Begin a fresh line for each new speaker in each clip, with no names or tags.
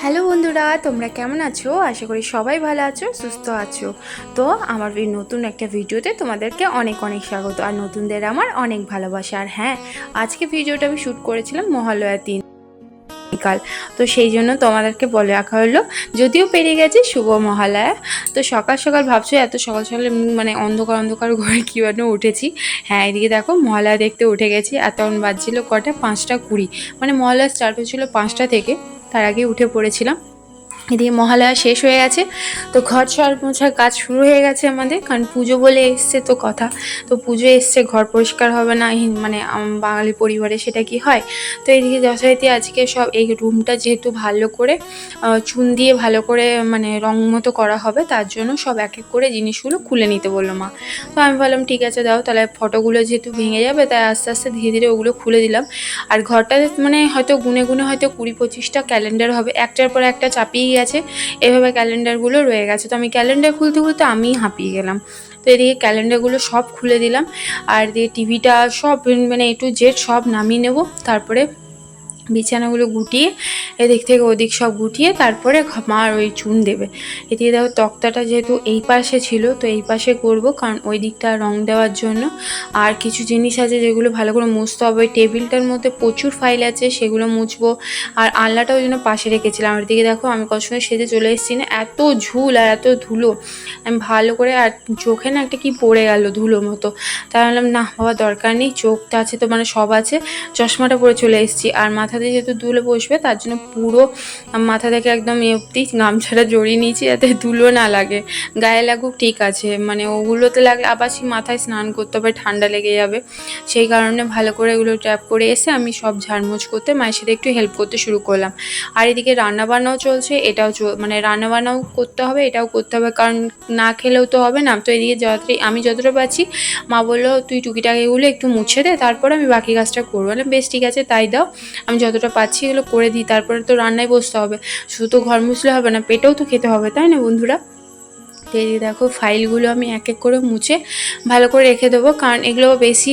Hello বন্ধুরা, তোমরা কেমন আছো? আশা করি সবাই ভালো আছো, সুস্থ আছো। তো আমার এই নতুন একটা ভিডিওতে তোমাদেরকে অনেক অনেক স্বাগত, আর নতুনদের আমার অনেক ভালোবাসা। আর হ্যাঁ আজকে ভিডিওটা আমি শ্যুট করেছিলাম মহালয়া দিন বিকাল তো সেই জন্য তোমাদেরকে বলে রাখা হলো, যদিও পেরিয়ে গেছে, শুভ মহালয়া। তো সকাল সকাল ভাবছ, এত সকাল সকাল মানে অন্ধকার অন্ধকার ঘরে কী যেন উঠেছি। হ্যাঁ এদিকে দেখো, মহালয়া দেখতে উঠে গেছি, আর তখন বাজছিল কটা? পাঁচটা কুড়ি। মানে মহালয়া স্টার্ট হয়েছিল পাঁচটা থেকে, তার আগে উঠে পড়েছিলাম। এদিকে মহালয়া শেষ হয়ে গেছে। তো ঘর ছড় মোছার কাজ শুরু হয়ে গেছে আমাদের, কারণ পুজো বলে এসছে তো কথা। তো পুজো এসছে, ঘর পরিষ্কার হবে না মানে বাঙালি পরিবারে সেটা কি হয়? তো এদিকে যথারীতি আজকে সব এই রুমটা যেহেতু ভালো করে চুন দিয়ে ভালো করে মানে রং মতো করা হবে, তার জন্য সব এক এক করে জিনিসগুলো খুলে নিতে বলল মা। তো আমি বললাম, ঠিক আছে, দাও, তাহলে ফটোগুলো যেহেতু ভেঙে যাবে, তাই আস্তে আস্তে ধীরে ধীরে ওগুলো খুলে দিলাম। আর ঘরটা মানে হয়তো গুনে গুনে হয়তো কুড়ি পঁচিশটা ক্যালেন্ডার হবে, একটার পর একটা চাপিয়ে গেছে এভাবে ক্যালেন্ডারগুলো রয়ে গেছে। তো আমি ক্যালেন্ডার খুলতে খুলতে আমি হাঁপিয়ে গেলাম। তো এদিকে ক্যালেন্ডারগুলো সব খুলে দিলাম। আর দিয়ে টিভিটা সব মানে এ টু জেড সব নামিয়ে নেব। তারপরে বিছানাগুলো গুটিয়ে, এদিক থেকে ওদিক সব গুটিয়ে তারপরে ঘ- মা আর ওই চুন দেবে। এদিকে দেখো তক্তাটা যেহেতু এই পাশে ছিল, তো এই পাশে করব, কারণ ওই দিকটা রং দেওয়ার জন্য। আর কিছু জিনিস আছে যেগুলো ভালো করে মুছতে হবে। ওই টেবিলটার মধ্যে প্রচুর ফাইল আছে, সেগুলো মুছবো। আর আলনাটা ওই জন্য পাশে রেখেছিলাম। আর এদিকে দেখো আমি সময় সেজে চলে এসেছি না, এত ঝুল আর এত ধুলো। আমি ভালো করে আর চোখে না একটা কি পড়ে গেল ধুলো মতো। তাই বললাম না, বাবা, দরকার নেই, চোখটা আছে তো মানে সব আছে। চশমাটা পরে চলে এসেছি। আর মাথাতে যেহেতু দুলে বসবে, তার জন্য পুরো মাথা থেকে একদম এ অব্দি গামছাটা জড়িয়ে নিয়েছি যাতে ধুলো না লাগে। গায়ে লাগুক ঠিক আছে মানে ওগুলোতে লাগলে আবার সেই মাথায় স্নান করতে হবে, ঠান্ডা লেগে যাবে। সেই কারণে ভালো করে এগুলো ট্যাপ করে এসে আমি সব ঝাড়মোছ করতে মায়ের সাথে একটু হেল্প করতে শুরু করলাম। আর এদিকে রান্নাবান্নাও চলছে, এটাও মানে রান্নাবান্নাও করতে হবে, এটাও করতে হবে, কারণ না খেলেও তো হবে না। তো এদিকে যতটাই আমি যতটা পাচ্ছি মা বলল, তুই টুকিটাকিগুলো একটু মুছে দে, তারপর আমি বাকি কাজটা করব। বেশ ঠিক আছে, তাই দাও, আমি যতটা পাচ্ছি এগুলো করে দিই, তারপরে তো রান্নায় বসতে হবে। শুধু ঘর মুছলে হবে না, পেটেও তো খেতে হবে, তাই না বন্ধুরা? তো দেখো ফাইলগুলো আমি এক এক করে মুছে ভালো করে রেখে দেবো। কারণ এগুলো বেশি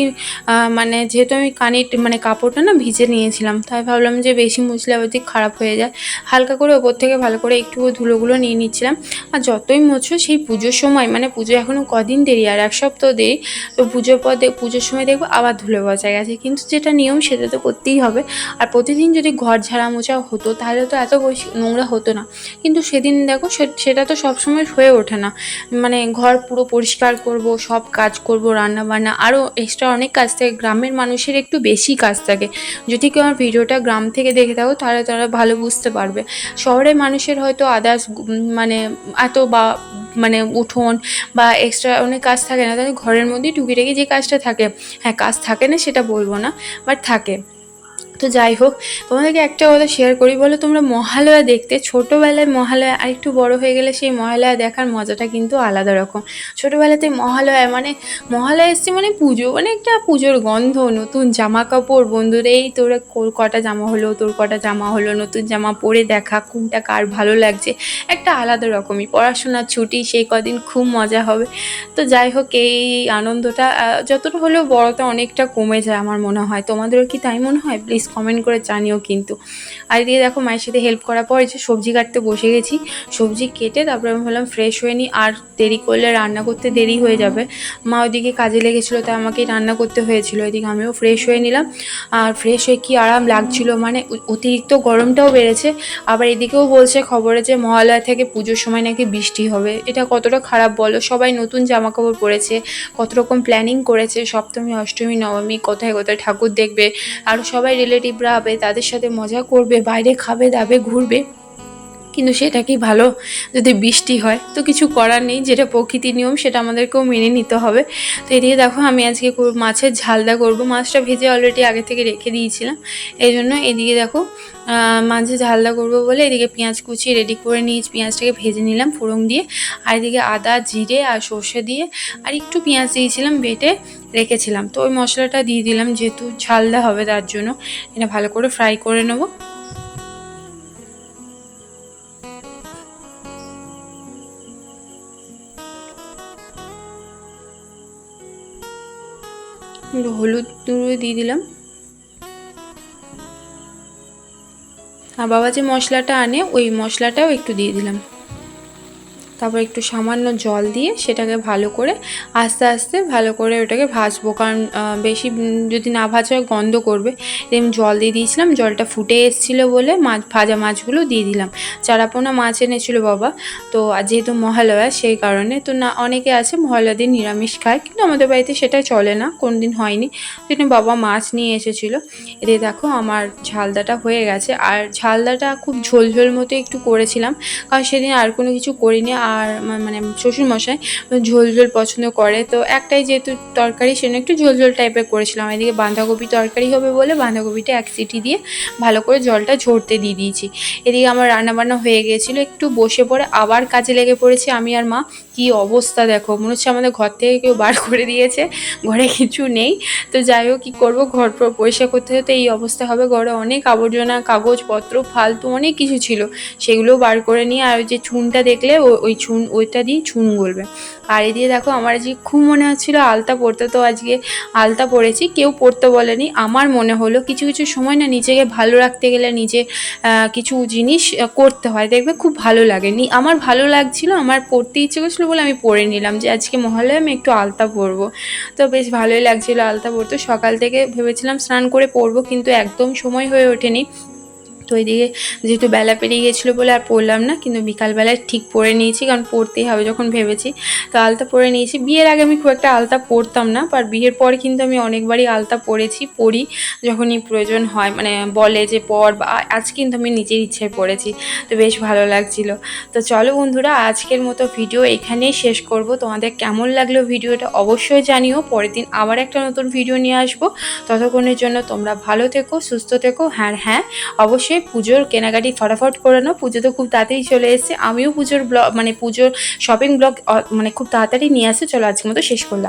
মানে যেহেতু আমি কানে মানে কাপড়টা না ভিজে নিয়েছিলাম, তাই ভাবলাম যে বেশি মুছলে আবার দিক খারাপ হয়ে যায়, হালকা করে ওপর থেকে ভালো করে একটু ধুলোগুলো নিয়ে নিচ্ছিলাম। আর যতই মুছো, সেই পুজোর সময় মানে পুজো এখনও কদিন দেরি, আর এক সপ্তাহ দেরি, তো পুজোর পর পুজোর সময় দেখব আবার ধুলো বসা গেছে। কিন্তু যেটা নিয়ম, সেটা তো করতেই হবে। আর প্রতিদিন যদি ঘর ঝাড়া মোছা হতো, তাহলে তো এত বেশি নোংরা হতো না। কিন্তু সেদিন দেখো সেটা তো সবসময় হয়ে ওঠে না। মানে ঘর পুরো পরিষ্কার করব, সব কাজ করব রান্না বান্না আরও এক্সট্রা অনেক কাজ থাকে, গ্রামের মানুষের একটু বেশি কাজ থাকে। যদি কেউ আমার ভিডিওটা গ্রাম থেকে দেখে থাকো, তাহলে তারা ভালো বুঝতে পারবে। শহরের মানুষের হয়তো আদার্স মানে এত বা মানে উঠোন বা এক্সট্রা অনেক কাজ থাকে না। তাদের ঘরের মধ্যেই টুকিটাকি যে কাজটা থাকে হ্যাঁ কাজ থাকে না সেটা বলব না বাট থাকে। তো যাই হোক, তোমাদেরকে একটা কথা শেয়ার করি, বলো তোমরা মহালয়া দেখতে, ছোটোবেলায় মহালয়া, আর একটু বড় হয়ে গেলে সেই মহালয়া দেখার মজাটা কিন্তু আলাদা রকম। ছোটোবেলাতে মহালয়া মানে মহালয়া এসছে মানে পুজো মানে একটা পুজোর গন্ধ, নতুন জামা কাপড় বন্ধুরা, এই তোর কটা জামা হলো, তোর কটা জামা হলো, নতুন জামা পরে দেখা, কোনটা কার ভালো লাগছে, একটা আলাদা রকমই, পড়াশোনার ছুটি, সেই কদিন খুব মজা হবে। তো যাই হোক, এই আনন্দটা যতটা হলেও বড়তে অনেকটা কমে যায় আমার মনে হয়, তোমাদেরও কি তাই মনে হয়? প্লিজ কমেন্ট করে জানিও কিন্তু। আর দিয়ে দেখো মায়ের সাথে হেল্প করার পর যে সবজি কাটতে বসে গেছি। সবজি কেটে তারপরে আমি ভাবলাম ফ্রেশ হয়ে নিই আর দেরি করলে রান্না করতে দেরি হয়ে যাবে। মা ওইদিকে কাজে লেগেছিলো, তাই আমাকেই রান্না করতে হয়েছিল। এদিকে আমিও ফ্রেশ হয়ে নিলাম। আর ফ্রেশ হয়ে কি আরাম লাগছিল মানে অতিরিক্ত গরমটাও বেড়েছে। আবার এদিকেও বলছে খবরে যে মহালয়া থেকে পুজোর সময় নাকি বৃষ্টি হবে। এটা কতটা খারাপ বলো? সবাই নতুন জামা কাপড় পরেছে, কত রকম প্ল্যানিং করেছে। সপ্তমী, অষ্টমী, নবমী, কোথায় কোথায় ঠাকুর দেখবে। আর সবাই রিলেটিভরা হবে, তাদের সাথে মজা করবে। বাইরে খাবে, দাবে ঘুরবে। কিন্তু সেটা কি ভালো? যদি বৃষ্টি হয়, তো কিছু করার নেই। যেটা প্রকৃতির নিয়ম, সেটা আমাদেরকেও মেনে নিতে হবে। তো এদিকে দেখো, আমি আজকে মাছের ঝালদা করব। মাছটা ভেজে অলরেডি আগে থেকে রেখে দিয়েছিলাম। এই জন্য এদিকে দেখো মাঝে ঝালদা করব বলে এদিকে পেঁয়াজ কুচি রেডি করে নিয়েছি। পেঁয়াজটাকে ভেজে নিলাম ফোড়ন দিয়ে। আর এদিকে আদা, জিরে আর সর্ষে দিয়ে আর একটু পেঁয়াজ দিয়েছিলাম, বেটে রেখেছিলাম। তো ওই মশলাটা দিয়ে দিলাম, যেহেতু ঝালদা হবে তার জন্য। এটা ভালো করে ফ্রাই করে নেব। হলুদ গুঁড়ো দিয়ে দিলাম। আর বাবা যে মশলাটা আনে ওই মশলাটাও একটু দিয়ে দিলাম। তারপর একটু সামান্য জল দিয়ে সেটাকে ভালো করে আস্তে আস্তে ভালো করে ওটাকে ভাজবো। কারণ বেশি যদি না ভাজা গন্ধ করবে। এরকম জল দিয়ে দিয়েছিলাম, জলটা ফুটে এসেছিল বলে মাছ, ভাজা মাছগুলো দিয়ে দিলাম। চারাপোনা মাছ এনেছিল বাবা, তো যেহেতু মহালয়া সেই কারণে, তো না, অনেকে আছে মহালয়া দিন নিরামিষ খায়, কিন্তু আমাদের বাড়িতে সেটা চলে না কোনো দিন হয়নি। সেজন্য বাবা মাছ নিয়ে এসেছিল। এতে দেখো আমার ঝালদাটা হয়ে গেছে। আর ঝালদাটা খুব ঝোল ঝোল মতো একটু করেছিলাম, কারণ সেদিন আর কোনো কিছু করিনি। আর মানে শ্বশুরমশাই ঝোল ঝোল পছন্দ করে। তো একটাই যেহেতু তরকারি, সেজন্য একটু ঝোল ঝোল টাইপের করেছিলাম। এদিকে বাঁধাকপি তরকারি হবে বলে বাঁধাকপিটা এক সিটি দিয়ে ভালো করে জলটা ঝরতে দিয়ে দিয়েছি। এদিকে আমার রান্নাবান্না হয়ে গিয়েছিল, একটু বসে পড়ে আবার কাজে লেগে পড়েছি আমি আর মা। কি অবস্থা দেখো, মনে হচ্ছে আমাদের ঘর থেকে কেউ বার করে দিয়েছে, ঘরে কিছু নেই। তো যাই হোক, কী করব, ঘর পর পরিষ্কার করতে হতে এই অবস্থা হবে। ঘরে অনেক আবর্জনা, কাগজপত্র, ফালতু অনেক কিছু ছিল, সেগুলোও বার করে নিয়ে, আর ওই যে চুনটা দেখলে ও- ওই চুন ওইটা দিয়ে চুন গলবে। আর দিয়ে দেখো আমার আজকে খুব মনে হচ্ছিল আলতা পরতে, তো আজকে আলতা পরেছি। কেউ পরতে বলেনি, আমার মনে হলো কিছু কিছু সময় না নিজেকে ভালো রাখতে গেলে নিজে কিছু জিনিস করতে হয়। দেখবে খুব ভালো লাগে। নি, আমার ভালো লাগছিল, আমার পরতে ইচ্ছে করছিল বলে আমি পরে নিলাম যে আজকে মহালয়া, আমি একটু আলতা পরবো। তো বেশ ভালোই লাগছিল আলতা পরতে। সকাল থেকে ভেবেছিলাম স্নান করে পরবো, কিন্তু একদম সময় হয়ে ওঠেনি। তো এদিকে যেহেতু বেলা পেরিয়ে গেছিল বলে আর পড়লাম না, কিন্তু বিকালবেলায় ঠিক পরে নিয়েছি, কারণ পড়তেই হবে যখন ভেবেছি। তো আলতা পরে নিয়েছি। বিয়ের আগে আমি খুব একটা আলতা পরতাম না আর বিয়ের পর কিন্তু আমি অনেকবারই আলতা পরেছি, পরি যখনই প্রয়োজন হয় মানে বলে যে পর বা আজ কিন্তু আমি নিজের ইচ্ছায় পড়েছি তো বেশ ভালো লাগছিল। তো চলো বন্ধুরা, আজকের মতো ভিডিও এখানেই শেষ করব। তোমাদের কেমন লাগল ভিডিওটা অবশ্যই জানিও, পরের দিন আবার একটা নতুন ভিডিও নিয়ে আসব। ততক্ষণের জন্য তোমরা ভালো থেকো, সুস্থ থেকো হ্যাঁ হ্যাঁ অবশ্যই পুজোর কেনাকাটি ফটাফট করে নাও। পুজো তো খুব তাড়াতাড়ি চলে এসছে। আমিও পুজোর ব্লগ মানে পুজোর শপিং ব্লগ মানে খুব তাড়াতাড়ি নিয়ে আসে। চলো আজকের মতো শেষ করলাম।